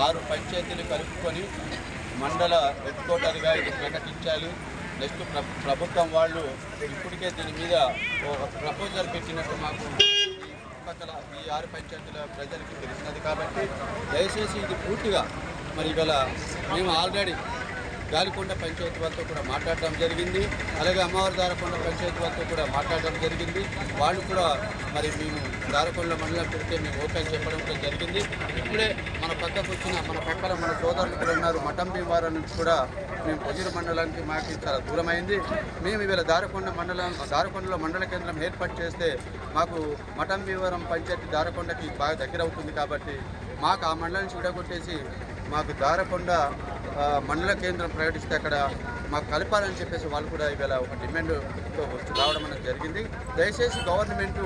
ఆరు పంచాయతీలు కలుపుకొని మండల హెడ్ క్వార్టర్గా ఇది ప్రకటించాలి నెక్స్ట్ ప్రభుత్వం వాళ్ళు ఇప్పటికే దీని మీద ప్రపోజల్ పెట్టినట్టు మాకు పక్కల ఈ ఆరు పంచాయతీల ప్రజలకి తెలిసినది కాబట్టి దయచేసి ఇది పూర్తిగా మరి ఇవాళ మేము ఆల్రెడీ గాలికొండ పంచాయతీ వాళ్ళతో కూడా మాట్లాడడం జరిగింది. అలాగే అమ్మవారి దారకొండ పంచాయతీ వాళ్ళతో కూడా మాట్లాడడం జరిగింది. వాళ్ళు కూడా మరి మేము దారకొండ మండలం పెడితే మేము ఓకే చెప్పడం కూడా జరిగింది. ఇప్పుడే మన పక్కకు వచ్చిన మన పక్కన మన సోదరులు కూడా ఉన్నారు. మఠం భీమవారం నుంచి కూడా మేము పొజిరు మండలానికి మాకు చాలా దూరమైంది. మేము ఇవాళ దారకొండ మండలం దారకొండలో మండల కేంద్రం ఏర్పాటు చేస్తే మాకు మఠం భీమవరం పంచాయతీ దారకొండకి బాగా దగ్గర అవుతుంది కాబట్టి మాకు ఆ మండలాన్ని చూడగొట్టేసి మాకు దారకొండ మండల కేంద్రం ప్రకటిస్తే అక్కడ మాకు కలపాలని చెప్పేసి వాళ్ళు కూడా ఇవాళ ఒక డిమాండ్ వచ్చి రావడం అనేది జరిగింది. దయచేసి గవర్నమెంట్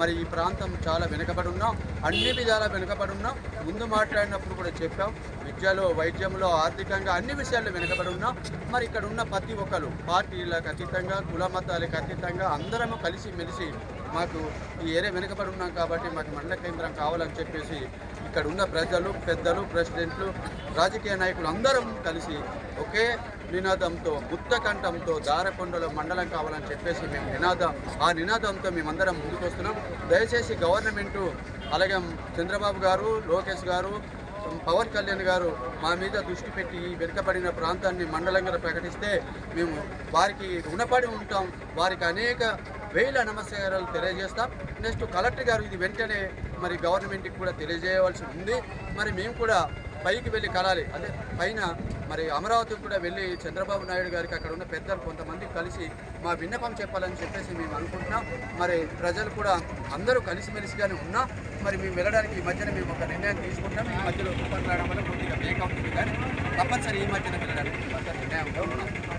మరి ఈ ప్రాంతం చాలా వెనుకబడి ఉన్నాం అన్ని విధాలా వెనుకబడి ఉన్నాం ముందు మాట్లాడినప్పుడు కూడా చెప్పాం. విద్యలో వైద్యంలో ఆర్థికంగా అన్ని విషయాల్లో వెనుకబడి ఉన్నాం మరి ఇక్కడ ఉన్న ప్రతి ఒక్కరు పార్టీలకు అతీతంగా కుల మతాలకు అతీతంగా అందరము కలిసి మెలిసి మాకు ఈ ఏరియా వెనుకబడి ఉన్నాం కాబట్టి మాకు మండల కేంద్రం కావాలని చెప్పేసి ఇక్కడ ఉన్న ప్రజలు పెద్దలు ప్రెసిడెంట్లు రాజకీయ నాయకులు అందరం కలిసి ఒకే నినాదంతో ముక్తకంఠంతో దారకొండలో మండలం కావాలని చెప్పేసి మేము నినాదం ఆ నినాదంతో మేమందరం ముందుకు వస్తున్నాం. దయచేసి గవర్నమెంటు అలాగే చంద్రబాబు గారు లోకేష్ గారు పవన్ కళ్యాణ్ గారు మా మీద దృష్టి పెట్టి ఈ వెనుకబడిన ప్రాంతాన్ని మండలంగా ప్రకటిస్తే మేము వారికి రుణపడి ఉంటాం. వారికి అనేక వేల నమస్కారాలు తెలియజేస్తాం. నెక్స్ట్ కలెక్టర్ గారు ఇది వెంటనే మరి గవర్నమెంట్కి కూడా తెలియజేయవలసి ఉంది. మరి మేము కూడా పైకి వెళ్ళి కలాలి. అదే పైన మరి అమరావతికి కూడా వెళ్ళి చంద్రబాబు నాయుడు గారికి అక్కడ ఉన్న పెద్దలు కొంతమంది కలిసి మా విన్నపం చెప్పాలని చెప్పేసి మేము అనుకుంటున్నాం. మరి ప్రజలు కూడా అందరూ కలిసిమెలిసిగానే ఉన్నా మరి మేము వెళ్ళడానికి ఈ మధ్యన మేము ఒక నిర్ణయం తీసుకుంటాం ఈ మధ్యలో తుఫాన్ వల్ల కొద్దిగా బ్రేక్ అవుతుంది కానీ తప్పనిసరి ఈ మధ్యన వెళ్ళడానికి నిర్ణయం ఉన్నాం